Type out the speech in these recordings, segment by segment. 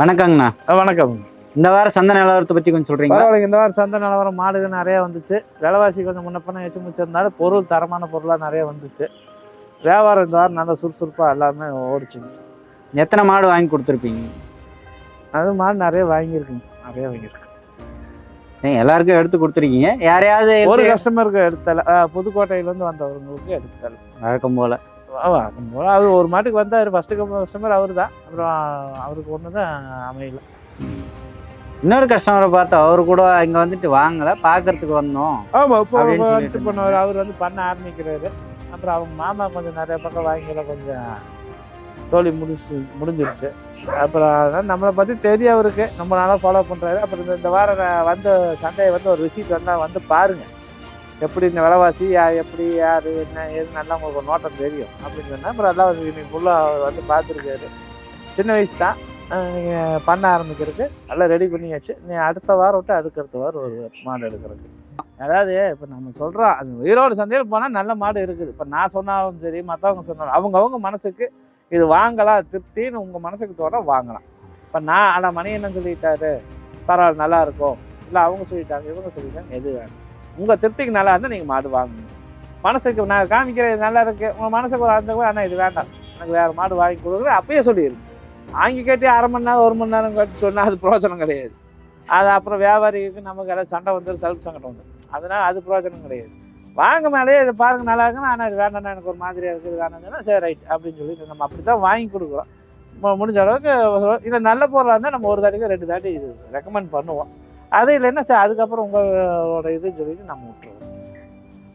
வணக்கங்கண்ணா. வணக்கம். இந்த வாரம் சந்தை நிலவரத்தை பத்தி கொஞ்சம் சொல்றீங்களா? பரவாயில்ல இந்த வாரம் சந்தை நிலவரம் மாடுகள் நிறைய வந்துச்சு. விலைவாசி கொஞ்சம் முன்னப்பண்ண எச்சு முடிச்சிருந்தாலும் பொருள் தரமான பொருளாக நிறைய வந்துச்சு. வியாபாரம் இந்த வாரம் நல்லா சுறுசுறுப்பாக எல்லாமே ஓடிச்சுங்க. எத்தனை மாடு வாங்கி கொடுத்துருப்பீங்க? அது மாடு நிறைய வாங்கியிருக்குங்க நிறைய வாங்கியிருக்கு எல்லாருக்கும் எடுத்து கொடுத்துருக்கீங்க. யாரையாவது ஒரு கஸ்டமருக்கு எடுத்தல புதுக்கோட்டையிலேருந்து வந்தவங்களுக்கு எடுத்தல. வழக்கம் போல. அது ஒரு மாட்டுக்கு வந்தார். ஃபஸ்ட்டு கஸ்டமர் அவர் தான் அப்புறம் அவருக்கு ஒன்று தான் அமையல. இன்னொரு கஸ்டமரை பார்த்து அவரு கூட இங்க வந்துட்டு வாங்கல பாக்குறதுக்கு வந்தோம் ஆமாம் இப்போ பண்ணுவார். அவர் வந்து பண்ண ஆரம்பிக்கிறாரு. அப்புறம் அவங்க மாமா கொஞ்சம் நிறைய பக்கம் வாங்கில கொஞ்சம் தோழி முடிச்சு முடிஞ்சிருச்சு. அப்புறம் அதனால நம்மளை பற்றி தெரியும் அவருக்கு. நம்ம நாளாக ஃபாலோ பண்ணுறாரு அப்புறம் இந்த- வாரம் வந்த சண்டையை வந்து ஒரு ரிசீட் வந்தால் வந்து பாருங்கள் எப்படி இந்த விலைவாசி எப்படி யார் என்ன எது நல்லா உங்களுக்கு ஒரு நோட்டம் தெரியும் அப்படின்னு சொன்னால் அப்புறம் எல்லாம் இன்னைக்கு ஃபுல்லாக வந்து பார்த்துருக்காரு. சின்ன வயசு தான். நீங்கள் பண்ண ஆரம்பிக்கிறதுக்கு நல்லா ரெடி பண்ணியாச்சு. நீ அடுத்த வாரம் விட்டு அடுத்த வாரம் ஒரு மாடு எடுக்கிறதுக்கு. அதாவது இப்போ நம்ம சொல்கிறோம் அது ஈரோடு சந்தையில் போனால் நல்ல மாடு இருக்குது. இப்போ நான் சொன்னாலும் சரி மற்றவங்க சொன்னாலும் அவங்கவுங்க மனசுக்கு இது வாங்கலாம் திருப்தின்னு உங்கள் மனசுக்கு தோற வாங்கலாம். இப்போ நான் ஆனால் மணி என்ன சொல்லிட்டாரு பரவாயில்ல நல்லா இருக்கும். இல்லை அவங்க சொல்லிட்டாங்க இவங்க சொல்லிட்டாங்க எது வேணும்? உங்கள் திருப்திக்கு நல்லா இருந்தால் நீங்கள் மாடு வாங்கணும் மனசுக்கு நான் காமிக்கிற இது நல்லா இருக்குது உங்கள் மனசுக்கு ஒரு அந்த ஆனால் இது வேண்டாம். எனக்கு வேறு மாடு வாங்கி கொடுக்குறேன். அப்பயே சொல்லிடுது வாங்கி கேட்டு அரை மணி நேரம் ஒரு மணி நேரம் கேட்டு சொன்னால் அது பிரோஜனம் கிடையாது. அது அப்புறம் வியாபாரிக்கு நமக்கு எல்லாம் சண்டை வந்துடும் செல்ஃப் சங்கடம் வந்துடும் அதனால் அது பிரோஜனம் கிடையாது. வாங்க மேலே இதை பாருங்க நல்லா இருக்குன்னு ஆனால் இது வேண்டாம்னா எனக்கு ஒரு மாதிரியாக இருக்குது வேணாம்னா சரி ரைட் அப்படின்னு சொல்லிட்டு நம்ம அப்படி தான் வாங்கி கொடுக்குறோம். முடிஞ்ச அளவுக்கு இல்லை நல்ல பொருளாக இருந்தால் நம்ம ஒரு தாட்டிக்கு ரெண்டு தாட்டி இது ரெக்கமெண்ட் பண்ணுவோம். அது இல்லைன்னா சரி அதுக்கப்புறம் உங்களோட இதுன்னு சொல்லிட்டு நம்ம விட்டுருவோம்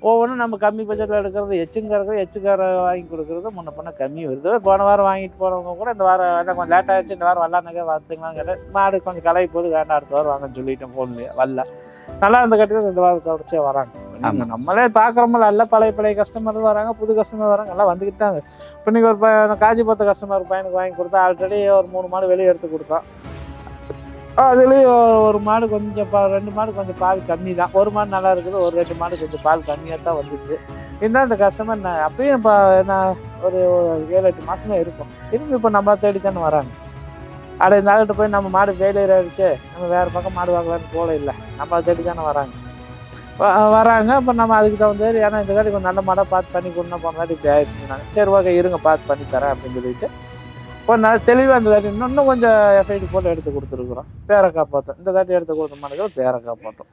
ஒவ்வொன்றும் நம்ம கம்மி பட்ஜெட்டில் எடுக்கிறது எச்சுங்கிறது எச்சுக்கார வாங்கி கொடுக்குறது முன்ன பண்ண கம்மி வருது. போன வாரம் வாங்கிட்டு போனவங்க கூட இந்த வாரம் வேண்டாம் கொஞ்சம் லேட் ஆயிடுச்சு இந்த வாரம் வரலான்னாக்கே பார்த்துக்கலாம் கேட்டேன். மாடு கொஞ்சம் கலை போது வேண்டாம் அடுத்த வாரம் வாங்கன்னு சொல்லிட்டேன் ஃபோன்லேயே வரல. நல்லா இருந்த கட்டிட்டு இந்த வாரம் தொடர்ச்சியாக வராங்க. நம்ம நம்மளே பார்க்குறோம்ல நல்ல பழைய பழைய கஸ்டமர் வராங்க புது கஸ்டமர் வராங்க எல்லாம் வந்துக்கிட்டு தான் இப்போ இன்னைக்கு ஒரு பையன் காஞ்சிபுரத்து கஸ்டமர் பையனுக்கு வாங்கி கொடுத்தா ஆல்ரெடி ஒரு மூணு மாடு வெளியே எடுத்து கொடுத்தோம் அதுலேயும் ஒரு மாடு கொஞ்சம் பா ரெண்டு மாடு கொஞ்சம் பால் கம்மி தான் ஒரு மாடு நல்லா இருக்குது ஒரு ரெண்டு மாடு கொஞ்சம் பால் கம்மியாக தான் வந்துச்சு. இருந்தால் இந்த கஸ்டமர் நான் அப்பயும் இப்போ நான் ஒரு ஏழு எட்டு மாதமே இருக்கும். திரும்பி இப்போ நம்ம தேடி தானே வராங்க. அட இந்த ஆள்கிட்ட போய் நம்ம மாடு ஃபெயிலியர் ஆகிடுச்சு நம்ம வேறு பக்கம் மாடு வாங்கலான்னு போல இல்லை. நம்ம தேடி தானே வராங்க வராங்க இப்போ நம்ம அதுக்கு தகுந்த ஏன்னா இந்த தாட்டி கொஞ்சம் நல்ல மாடாக பார்த்து பண்ணி கொடுனா போன தாட்டி இப்படி ஆயிடுச்சுனாங்க சரி ஓகே இருங்க பார்த்து பண்ணி தரேன் அப்படின்னு சொல்லிட்டு கொஞ்சம் நல்ல தெளிவாக இந்த தாட்டி இன்னும் கொஞ்சம் எஃப்ஐடி போட்டு எடுத்து கொடுத்துருக்குறோம். பேரை காப்பாற்றும் இந்த தாட்டி எடுத்து கொடுத்த மாட்டேங்கிறது பேரை காப்பாற்றும்